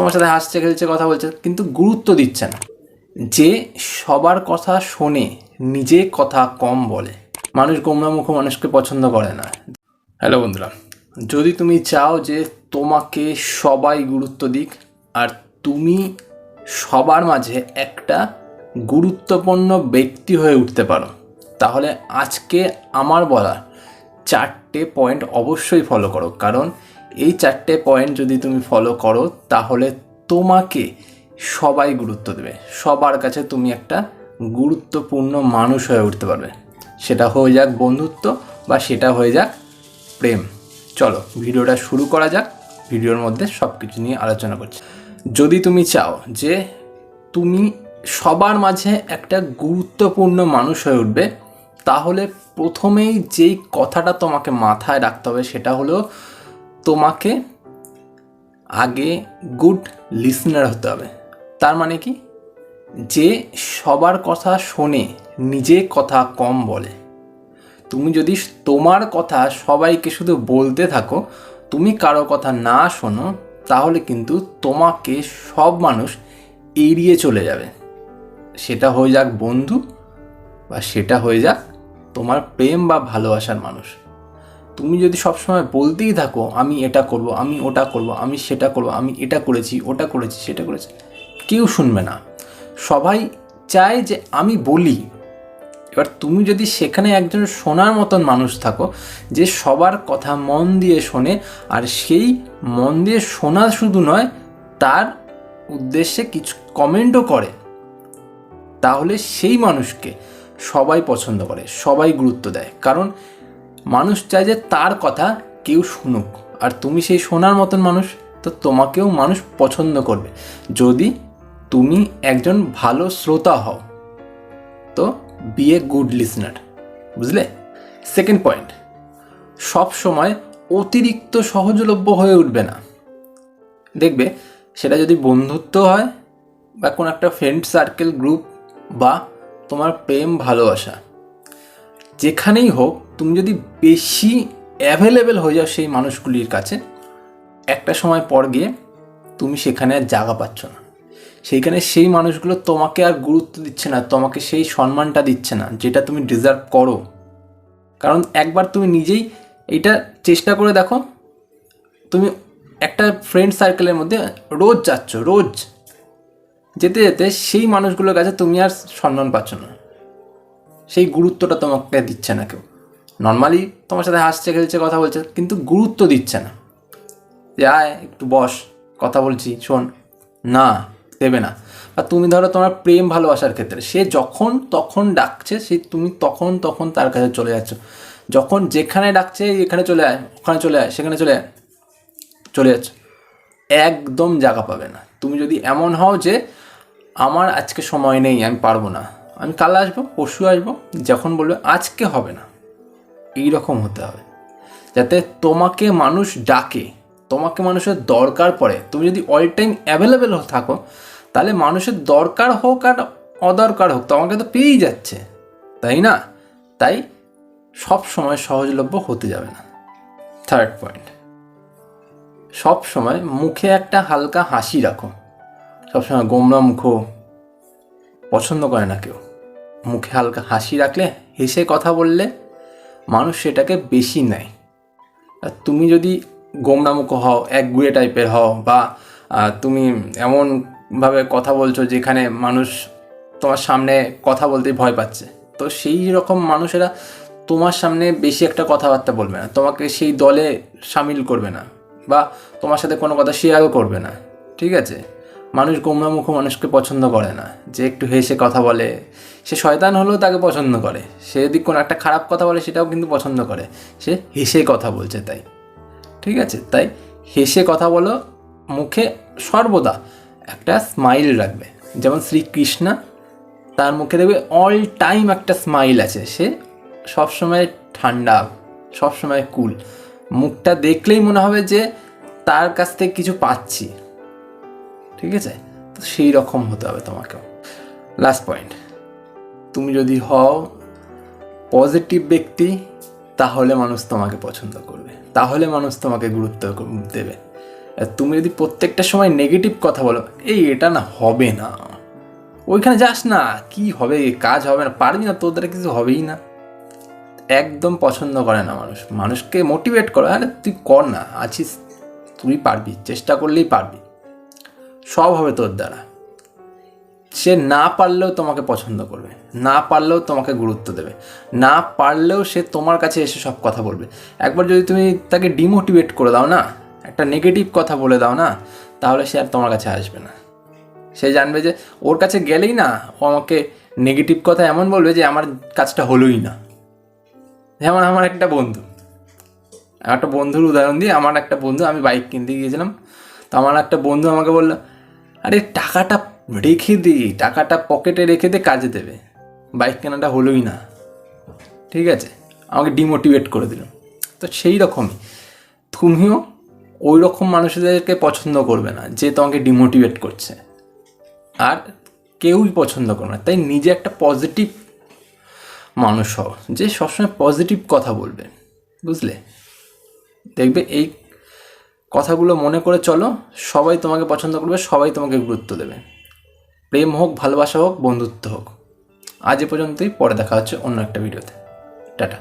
তোমার সাথে হাসছে, খেলছে, কথা বলছে, কিন্তু গুরুত্ব দিচ্ছে না। যে সবার কথা শোনে, নিজে কথা কম বলে। মানুষ গোমরামুখ মানুষকে পছন্দ করে না। হ্যালো বন্ধুরা, যদি তুমি চাও যে তোমাকে সবাই গুরুত্ব দিক, আর তুমি সবার মাঝে একটা গুরুত্বপূর্ণ ব্যক্তি হয়ে উঠতে পারো, তাহলে আজকে আমার বলা চারটে পয়েন্ট অবশ্যই ফলো করো। কারণ এই চারটে পয়েন্ট যদি তুমি ফলো করো, তাহলে তোমাকে সবাই গুরুত্ব দেবে। সবার কাছে তুমি একটা গুরুত্বপূর্ণ মানুষ হয়ে উঠতে পারবে। সেটা হয়ে যাক বন্ধুত্ব বা সেটা হয়ে যাক প্রেম। চলো, ভিডিওটা শুরু করা যাক। ভিডিওর মধ্যে সব কিছু নিয়ে আলোচনা করছি। যদি তুমি চাও যে তুমি সবার মাঝে একটা গুরুত্বপূর্ণ মানুষ হয়ে উঠবে, তাহলে প্রথমেই যেই কথাটা তোমাকে মাথায় রাখতে হবে সেটা হলো তোমাকে আগে গুড লিসনার হতে হবে। তার মানে কি? যে সবার কথা শোনে, নিজে কথা কম বলে। তুমি যদি তোমার কথা সবাইকে শুধু বলতে থাকো, তুমি কারও কথা না শোনো, তাহলে কিন্তু তোমাকে সব মানুষ এড়িয়ে চলে যাবে। সেটা হয়ে যাক বন্ধু বা সেটা হয়ে যাক তোমার প্রেম বা ভালোবাসার মানুষ। তুমি যদি সবসময় বলতেই থাকো, আমি এটা করব, আমি ওটা করব, আমি সেটা করব, আমি এটা করেছি, ওটা করেছি, সেটা করেছি, কেউ শুনবে না। সবাই চায় যে আমি বলি। এবার তুমি যদি সেখানে একজন শোনার মতন মানুষ থাকো, যে সবার কথা মন দিয়ে শোনে, আর সেই মন দিয়ে শোনা শুধু নয়, তার উদ্দেশ্যে কিছু কমেন্টও করে, তাহলে সেই মানুষকে সবাই পছন্দ করে, সবাই গুরুত্ব দেয়। কারণ মানুষ চায় যে তার কথা কেউ শুনুক। আর তুমি সেই শোনার মতন মানুষ, তো তোমাকেও মানুষ পছন্দ করবে। যদি তুমি একজন ভালো শ্রোতা হও, তো বি এ গুড লিসনার বুঝলে? সেকেন্ড পয়েন্ট সব সময় অতিরিক্ত সহজলভ্য হয়ে উঠবে না। দেখবে, সেটা যদি বন্ধুত্ব হয় বা কোনো একটা ফ্রেন্ড সার্কেল গ্রুপ বা তোমার প্রেম ভালোবাসা, যেখানেই হোক তুমি যদি বেশি অ্যাভেলেবেল হয়ে যাও সেই মানুষগুলির কাছে, একটা সময় পর গিয়ে তুমি সেখানে আর জায়গা পাচ্ছ না। সেইখানে সেই মানুষগুলো তোমাকে আর গুরুত্ব দিচ্ছে না, তোমাকে সেই সম্মানটা দিচ্ছে না যেটা তুমি ডিজার্ভ করো। কারণ একবার তুমি নিজেই এইটা চেষ্টা করে দেখো, তুমি একটা ফ্রেন্ড সার্কেলের মধ্যে রোজ যাচ্ছ, রোজ। যেতে যেতে সেই মানুষগুলোর কাছে তুমি আর সম্মান পাচ্ছ না। সেই গুরুত্বটা তোমাকে দিচ্ছে না কেউ। নর্মালি তোমার সাথে হাসছে, খেলছে, কথা বলছে, কিন্তু গুরুত্ব দিচ্ছে না। যে, আয়, একটু বস, কথা বলছি, শোন। না, দেবে না। আর তুমি ধরো তোমার প্রেম ভালোবাসার ক্ষেত্রে, সে যখন তখন ডাকছে, সে তুমি তখন তখন তার কাছে চলে যাচ্ছ। যখন যেখানে ডাকছে, এখানে চলে আয়, ওখানে চলে আয়, সেখানে চলে আয়, চলে যাচ্ছ। একদম জায়গা পাবে না। তুমি যদি এমন হও যে, আমার আজকে সময় নেই, আমি পারব না। আমি কাল আসব, পরশু আসব, যখন বলবে, আজকে হবে না। এই রকম হতে হবে। যাতে তোমাকে মানুষ ডাকে, তোমাকে মানুষের দরকার পড়ে। তুমি যদি অল টাইম অ্যাভেলেবেল থাকো, তাহলে মানুষের দরকার হোক আর অদরকার হোক তোমাকে তো পেয়েই যাচ্ছে। তাই না? তাই সব সময় সহজলভ্য হতে যাবে না। থার্ড পয়েন্ট সব সময় মুখে একটা হালকা হাসি রাখো। সবসময় গোমরা মুখ পছন্দ করে না কেউ। মুখে হালকা হাসি রাখলে, হেসে কথা বললে মানুষ সেটাকে বেশি নেয়। আর তুমি যদি গোমরামুখ হও একগুয়ে টাইপের হও বা তুমি এমনভাবে কথা বলছো যেখানে মানুষ তোমার সামনে কথা বলতে ভয় পাচ্ছে, তো সেই রকম মানুষেরা তোমার সামনে বেশি একটা কথাবার্তা বলবে না। তোমাকে সেই দলে সামিল করবে না বা তোমার সাথে কোনো কথা শেয়ারও করবে না। ঠিক আছে? মানুষ গোমরামুখ মানুষকে পছন্দ করে না। যে একটু হেসে কথা বলে, সে শয়তান হলেও তাকে পছন্দ করে। সে যদি কোনো একটা খারাপ কথা বলে, সেটাও কিন্তু পছন্দ করে। সে হেসে কথা বলছে তাই। ঠিক আছে? তাই হেসে কথা বলো, মুখে সর্বদা একটা স্মাইল রাখবে। যেমন শ্রীকৃষ্ণা, তার মুখে দেখবে অল টাইম একটা স্মাইল আছে। সে সবসময় ঠান্ডা, সবসময় কুল মুখটা দেখলেই মনে হবে যে তার কাছ থেকে কিছু পাচ্ছি। ঠিক আছে? তো সেই রকম হতে হবে তোমাকেও লাস্ট পয়েন্ট তুমি যদি হও পজিটিভ ব্যক্তি, তাহলে মানুষ তোমাকে পছন্দ করবে। তাহলে মানুষ তোমাকে গুরুত্ব দেবে। তুমি যদি প্রত্যেকটা সময় নেগেটিভ কথা বলো, এই, এটা না হবে না। ওইখানে যাস না। কি হবে? কাজ হবে না। পারবি না তোর দ্বারা কিছু হবেই না। একদম পছন্দ করে না মানুষ। মানুষকে মোটিভেট করো। আরে, তুই কর না। আছিস, তুই পারবি। চেষ্টা করলেই পারবি। সব হবে তোর দ্বারা। সে না পারলেও তোমাকে পছন্দ করবে, না পারলেও তোমাকে গুরুত্ব দেবে, না পারলেও সে তোমার কাছে এসে সব কথা বলবে। একবার যদি তুমি তাকে ডিমোটিভেট করে দাও না, একটা নেগেটিভ কথা বলে দাও না, তাহলে সে আর তোমার কাছে আসবে না। সে জানবে যে ওর কাছে গেলেই না, ও আমাকে নেগেটিভ কথা এমন বলবে যে আমার কাজটা হলোই না। যেমন আমার একটা বন্ধু, একটা বন্ধুর উদাহরণ দিয়ে আমার একটা বন্ধু, আমি বাইক কিনতে গিয়েছিলাম, তো আমার একটা বন্ধু আমাকে বলল আরে টাকাটা রেখে দে, টাকাটা পকেটে রেখে দে, কাজে দেবে। বাইক কেনাটা হলোই না। ঠিক আছে? আমাকে ডিমোটিভেট করে দিল। তো সেই রকমই। তুমিও ওই রকম মানুষদেরকে পছন্দ করবে না, যে তোমাকে ডিমোটিভেট করছে। আর কেউই পছন্দ করবে না। তাই নিজে একটা পজিটিভ মানুষ হও, যে সবসময় পজিটিভ কথা বলবে। বুঝলে? দেখবে এই কথাগুলো মনে করে চলো, সবাই তোমাকে পছন্দ করবে, সবাই তোমাকে গুরুত্ব দেবে। প্রেম হোক, ভালোবাসা হোক, বন্ধুত্ব হোক। আজ এ পর্যন্তই, পরে দেখা হচ্ছে অন্য একটা ভিডিওতে। টাটা।